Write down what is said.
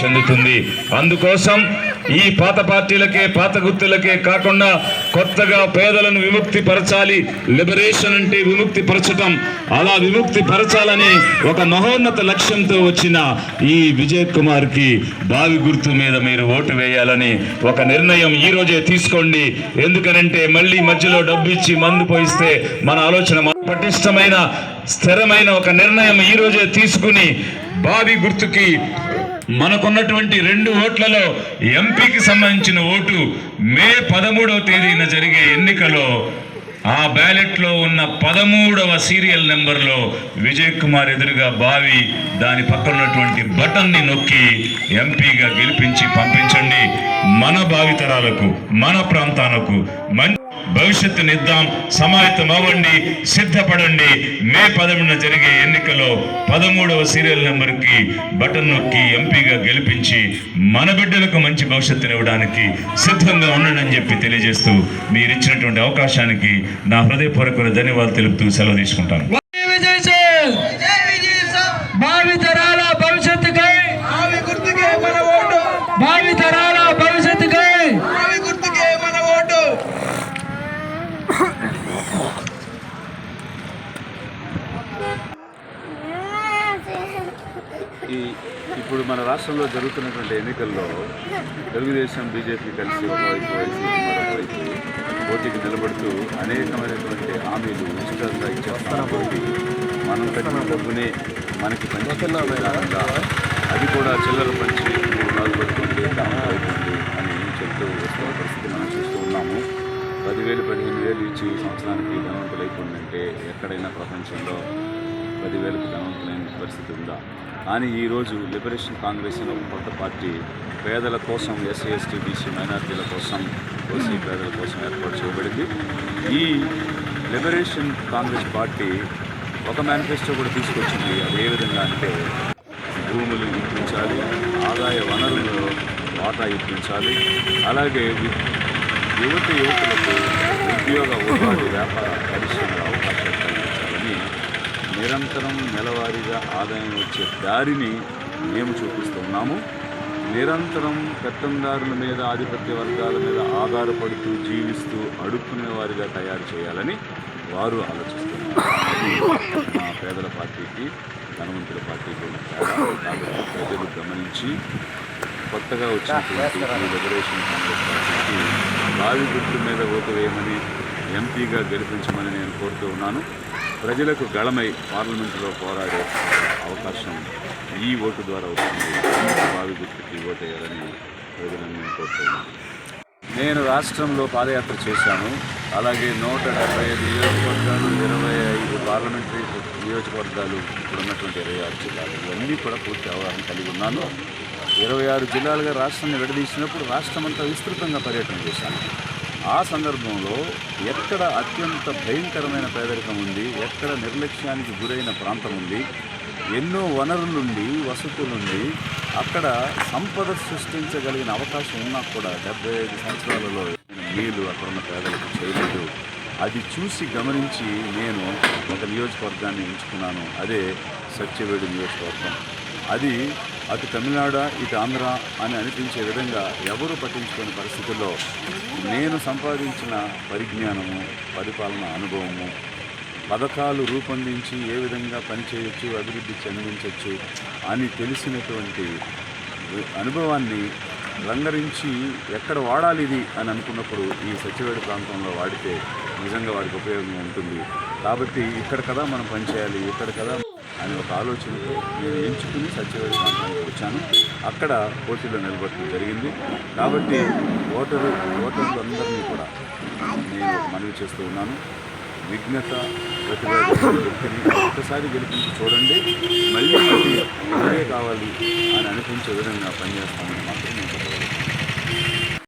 చెందుతుంది. అందుకోసం ఈ పాత పార్టీలకే పాత గుర్తులకే కాకుండా కొత్తగా పేదలను విముక్తి పరచాలి లిబరేషన్ అంటే విముక్తి పరచటం అలా విముక్తి పరచాలని ఒక మహోన్నత లక్ష్యంతో వచ్చిన ఈ విజయ్ కుమార్కి బావి గుర్తు మీద మీరు ఓటు వేయాలని ఒక నిర్ణయం ఈ రోజే తీసుకోండి. ఎందుకనంటే మళ్ళీ మధ్యలో డబ్బు ఇచ్చి మందు పోయిస్తే మన ఆలోచన పటిష్టమైన స్థిరమైన ఒక నిర్ణయం ఈ రోజే తీసుకుని బావి గుర్తుకి మనకున్నటువంటి రెండు ఓట్లలో ఎంపీకి సంబంధించిన ఓటు మే పదమూడవ తేదీన జరిగే ఎన్నికలో ఆ బ్యాలెట్లో ఉన్న పదమూడవ సీరియల్ నెంబర్లో విజయ్ కుమార్ ఎదురుగా బావి దాని పక్కన ఉన్నటువంటి బటన్ని నొక్కి ఎంపీగా గెలిపించి పంపించండి. మన భావితరాలకు మన ప్రాంతాలకు మంచి భవిష్యత్తునిద్దాం సమాయత్తం అవ్వండి సిద్ధపడండి. మే పదమూడున జరిగే ఎన్నికలో పదమూడవ సీరియల్ నెంబర్కి బటన్ నొక్కి ఎంపీగా గెలిపించి మన బిడ్డలకు మంచి భవిష్యత్తునివ్వడానికి సిద్ధంగా ఉండండి చెప్పి తెలియజేస్తూ మీరు ఇచ్చినటువంటి అవకాశానికి నా హృదయపూర్వక ధన్యవాదాలు తెలుపుతూ సెలవు తీసుకుంటాను విజయ్ సింగ్ జై విజయ్ సార్ భావి తరాల భవిష్యత్తుకై ఆవి గుర్తుకే మన ఓటు భావి తరాల భవిష్యత్తుకై ఆవి గుర్తుకే మన ఓటు ఈ ఇప్పుడు మన రాష్ట్రంలో జరుగుతున్నటువంటి ఎన్నికల్లో తెలుగుదేశం బీజేపీ కలిసి ఒకవైపు వైసీపీ మరొకవైపు పోటీకి నిలబడుతూ అనేకమైనటువంటి హామీలు ఉచితంగా ఇచ్చేస్తున్నప్పటికీ మనం పెట్టిన డబ్బునే మనకి పంచి విధానంగా అది కూడా చిల్లర పంచి మూడు నాలుగు పడుతుంది అవుతుంది అని చెప్తూ వస్తున్న పరిస్థితి మనం చూస్తూ ఉన్నాము. పదివేలు పదిహేను వేలు ఇచ్చి సంవత్సరానికి ధనవంతులు అయిపోయిందంటే ఎక్కడైనా ప్రపంచంలో పదివేలకు ధనవంతులైన పరిస్థితి ఉందా? కానీ ఈరోజు లిబరేషన్ కాంగ్రెస్ అనే ఒక కొత్త పార్టీ పేదల కోసం ఎస్సీ ఎస్టీ బీసీ మైనార్టీల కోసం ఓసీ పేదల కోసం ఏర్పాటు చేయబడింది. ఈ లిబరేషన్ కాంగ్రెస్ పార్టీ ఒక మేనిఫెస్టో కూడా తీసుకొచ్చింది. అది ఏ విధంగా అంటే భూములు ఇప్పించాలి ఆదాయ వనరులలో వాటా ఇప్పించాలి అలాగే యువత యువకులకు ఉద్యోగ ఉపాధి వ్యాపార పరిశ్రమల అవకాశం నిరంతరం నెలవారీగా ఆదాయం వచ్చే దారిని మేము చూపిస్తూ ఉన్నాము నిరంతరం పెత్తందారుల మీద ఆధిపత్య వర్గాల మీద ఆధారపడుతూ జీవిస్తూ అడుక్కునే వారిగా తయారు చేయాలని వారు ఆలోచిస్తున్నారు. మా పేదల పార్టీకి ధనవంతుల పార్టీకి ఉన్న తేడా ప్రజలు గమనించి కొత్తగా వచ్చినటువంటి ఈ లిబరేషన్ కాంగ్రెస్ పార్టీకి బావి గుర్తు మీద ఓటు వేయమని ఎంపీగా గెలిపించమని నేను కోరుతూ ఉన్నాను. ప్రజలకు గళమై పార్లమెంటులో పోరాడే అవకాశం ఈ ఓటు ద్వారా వస్తుంది బావి గుర్తుకి ఓటు వేయాలని ప్రజలను నేను కోరుతున్నాను నేను రాష్ట్రంలో పాదయాత్ర చేశాను. అలాగే నూట డెబ్బై ఐదు నియోజకవర్గాలు ఇరవై ఐదు పార్లమెంటరీ నియోజకవర్గాలు ఇప్పుడు ఉన్నటువంటి ఇరవై ఆరు జిల్లాలు. ఇవన్నీ కూడా పూర్తి అవగాహన కలిగి ఉన్నాను. ఇరవై ఆరు జిల్లాలుగా రాష్ట్రాన్ని విడదీసినప్పుడు రాష్ట్రమంతా విస్తృతంగా పర్యటన చేశాను. ఆ సందర్భంలో ఎక్కడ అత్యంత భయంకరమైన పేదరికం ఉంది ఎక్కడ నిర్లక్ష్యానికి గురైన ప్రాంతం ఉంది ఎన్నో వనరులుండి వసతులుండి అక్కడ సంపద సృష్టించగలిగిన అవకాశం ఉన్నా కూడా డెబ్బై ఐదు సంవత్సరాలలో నీళ్ళు అక్కడ ఉన్న పేదలకు చేయలేదు. అది చూసి గమనించి నేను ఒక నియోజకవర్గాన్ని ఎంచుకున్నాను. అదే సత్యవేడు నియోజకవర్గం. అది అటు తమిళనాడు ఇటు ఆంధ్ర అని అనిపించే విధంగా ఎవరు పట్టించుకునే పరిస్థితుల్లో నేను సంపాదించిన పరిజ్ఞానము పరిపాలన అనుభవము పథకాలు రూపొందించి ఏ విధంగా పనిచేయొచ్చు అభివృద్ధి చెందించవచ్చు అని తెలిసినటువంటి అనుభవాన్ని రంగరించి ఎక్కడ వాడాలి ఇది అని అనుకున్నప్పుడు ఈ సచివేడు ప్రాంతంలో వాడితే నిజంగా వాడికి ఉపయోగం ఉంటుంది. కాబట్టి ఇక్కడ కదా మనం పనిచేయాలి ఇక్కడ కదా అని ఒక ఆలోచనతో నేను ఎంచుకుని సత్యవేడు ప్రాంతానికి వచ్చాను. అక్కడ పోటీలో నిలబడటం జరిగింది. కాబట్టి ఓటరు ఓటర్లు అందరినీ కూడా నేను మనవి చేస్తూ ఉన్నాను. విఘ్నత ప్రతిభ వ్యక్తిని ఒక్కసారి గెలిపించి చూడండి. మళ్ళీ మళ్ళీ కావాలి అని అనిపించే విధంగా పనిచేస్తామని మాత్రం నేను